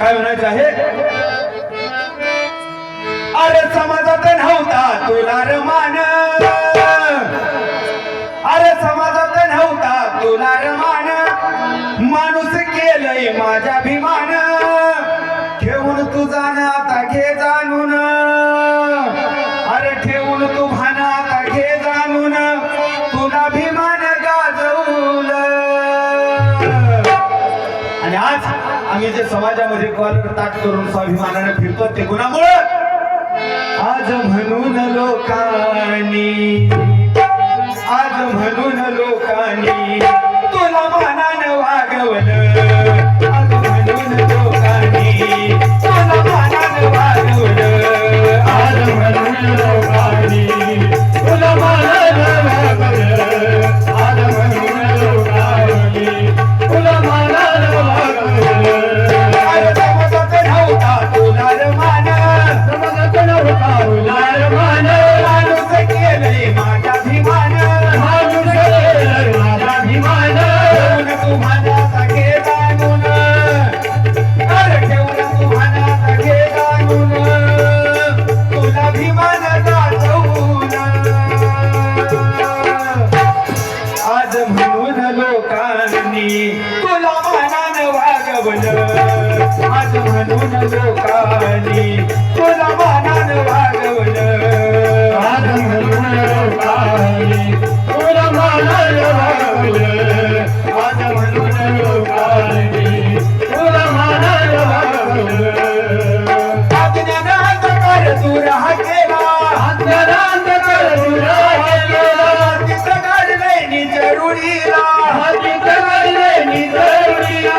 काय म्हणायचं आहे? अरे समाजात नव्हता तुला रमान. अरे समाजात नव्हता तुला रमान. माणूस केलंय माझ्या अभिमान. घेऊन तुझा ना आम्ही जे समाजामध्ये कॉलर ताट करून स्वाभिमानाने फिरतो ते गुणामुळे आज म्हणून लोकांनी आज म्हणून लोकांनी तुला मानान वागवलं आज म्हणून लोकांनी तुला मानान वागवलं आज म्हणून लोकांनी तुला मानान वागवलं अज्ञानात कर दूर हा केला अज्ञानात कर दूर हा केला तिथं काढलंय निजरुडीला तिथं काढलंय निजरुडीला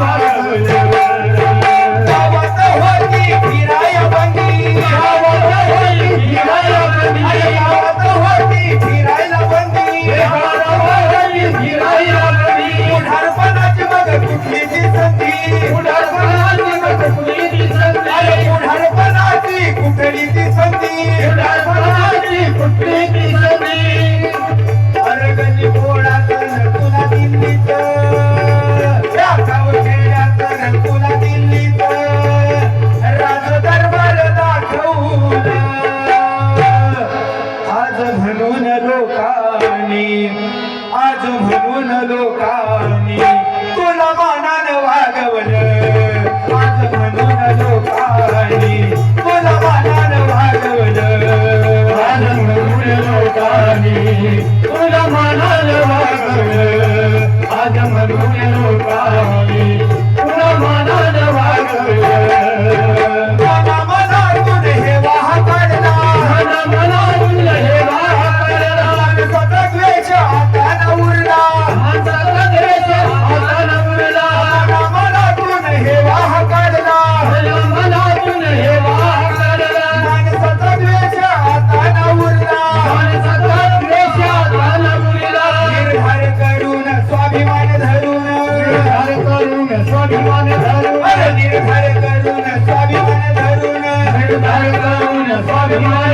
महाराज Hare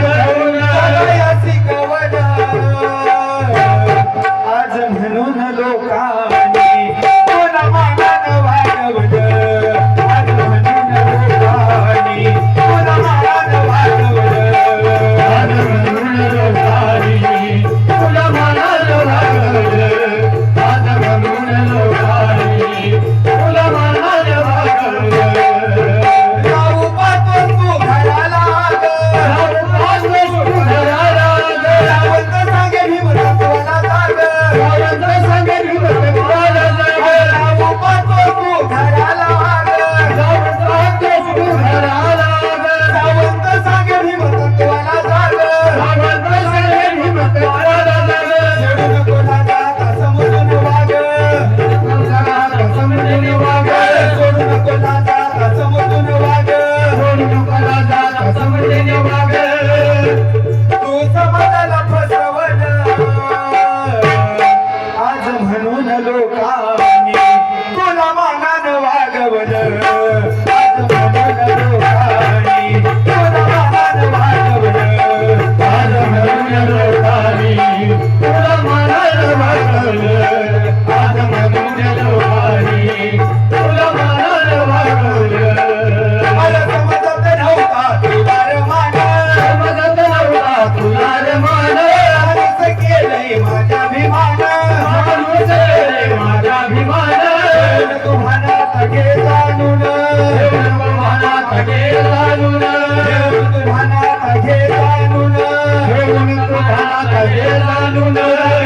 ನಾನು